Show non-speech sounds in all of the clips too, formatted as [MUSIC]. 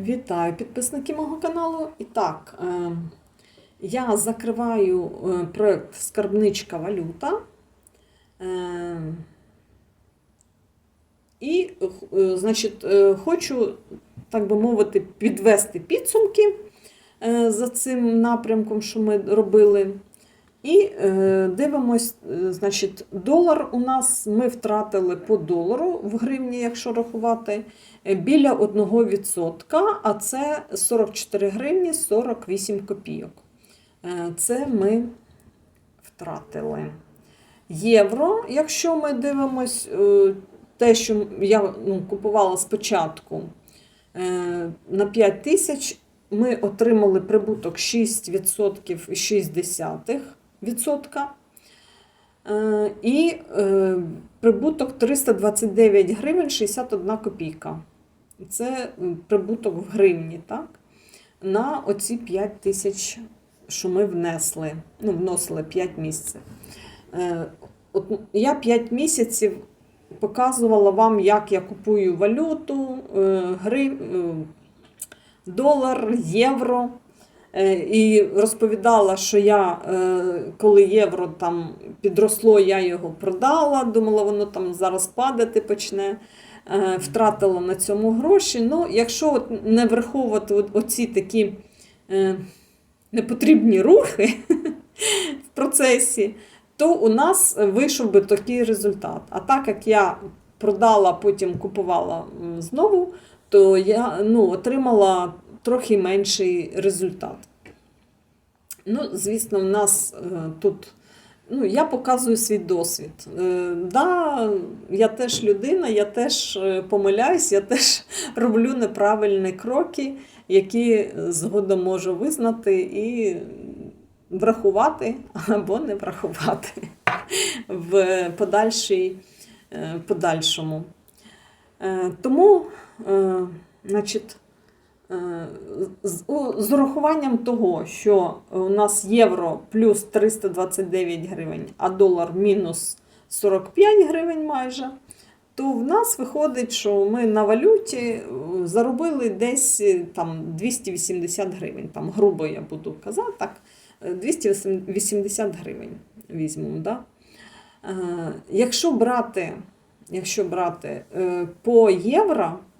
Вітаю підписники мого каналу. І так, е, я закриваю е, проект Скарбничка валюта. Е, і, е, значить, е, хочу, так би мовити, підвести підсумки за цим напрямком, що ми робили. І е, дивимось, е, значить, долар у нас ми втратили по долару в гривні, якщо рахувати, е, біля 1%, а це 44 гривні 48 копійок. Е, Це ми втратили. Євро, якщо ми дивимось, те, що я ну, купувала спочатку на 5 тисяч, ми отримали прибуток 6,6%. Е, І е, прибуток 329 гривень 61 копійка. Це прибуток в гривні, так? На оці 5 тисяч, що ми внесли. Ну, вносили 5 місяців. Е, От я 5 місяців показувала вам, як я купую валюту, грив, долар, євро. Е, І розповідала, що я, е, коли євро там підросло, я його продала, думала, воно там зараз падати почне, Е, втратила на цьому гроші. Ну, якщо от не враховувати оці такі непотрібні рухи [LAUGHS] в процесі, то у нас вийшов би такий результат. А так як я продала, потім купувала знову, то я ну, отримала трохи менший результат. Ну, звісно, в нас е, тут. Ну, я показую свій досвід. Е, да, я теж людина, я теж е, помиляюсь, я теж [LAUGHS] роблю неправильні кроки, які згодом можу визнати і врахувати або не врахувати в подальшій, подальшому. Тому, значить, з, з урахуванням того, що у нас євро плюс 329 гривень, а долар мінус 45 гривень майже, то в нас виходить, що ми на валюті е, заробили десь е, там 280 гривень. Там, грубо я буду казати, так, е, 280 гривень візьмемо. Да? Е, Якщо брати, якщо брати е, по євро, е,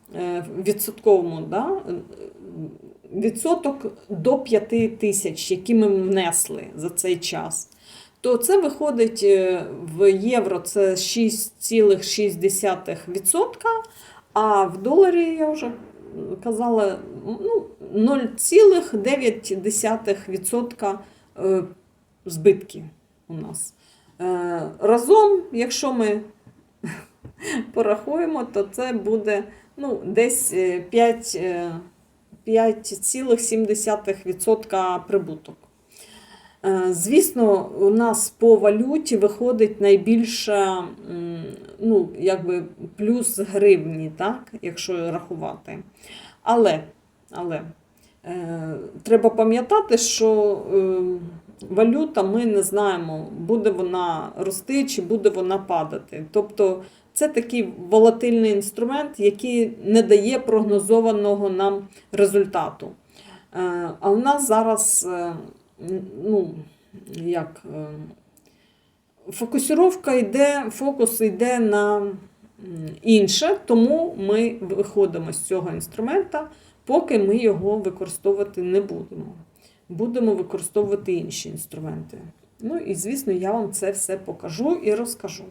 відсотковому, да, е, відсоток до 5 тисяч, які ми внесли за цей час, то це виходить е, в євро це 6,6%, а в доларі я вже казала ну, 0,9% е, збитки у нас. Е, Разом, якщо ми [LAUGHS] порахуємо, то це буде ну, десь е, 5, е, 5,7% прибуток. Е, Звісно, у нас по валюті виходить найбільше ну, якби плюс гривні, так, якщо рахувати. Але, але е, треба пам'ятати, що е, валюта ми не знаємо, буде вона рости чи буде вона падати. Тобто це такий волатильний інструмент, який не дає прогнозованого нам результату. Е, А у нас зараз е, ну, як, е, фокусировка йде, фокус йде на інше, тому ми виходимо з цього інструмента, поки ми його використовувати не будемо. Будемо використовувати інші інструменти. Ну і, звісно, я вам це все покажу і розкажу.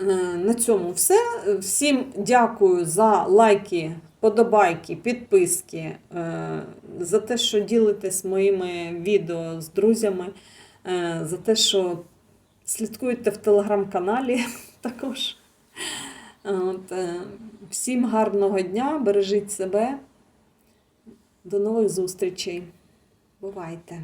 Е, На цьому все. Всім дякую за лайки, подобайки, підписки, е, за те, що ділитесь моїми відео з друзями, е, за те, що слідкуєте в телеграм-каналі [LAUGHS] також. От, Всім гарного дня, бережіть себе. До нових зустрічей. Бувайте!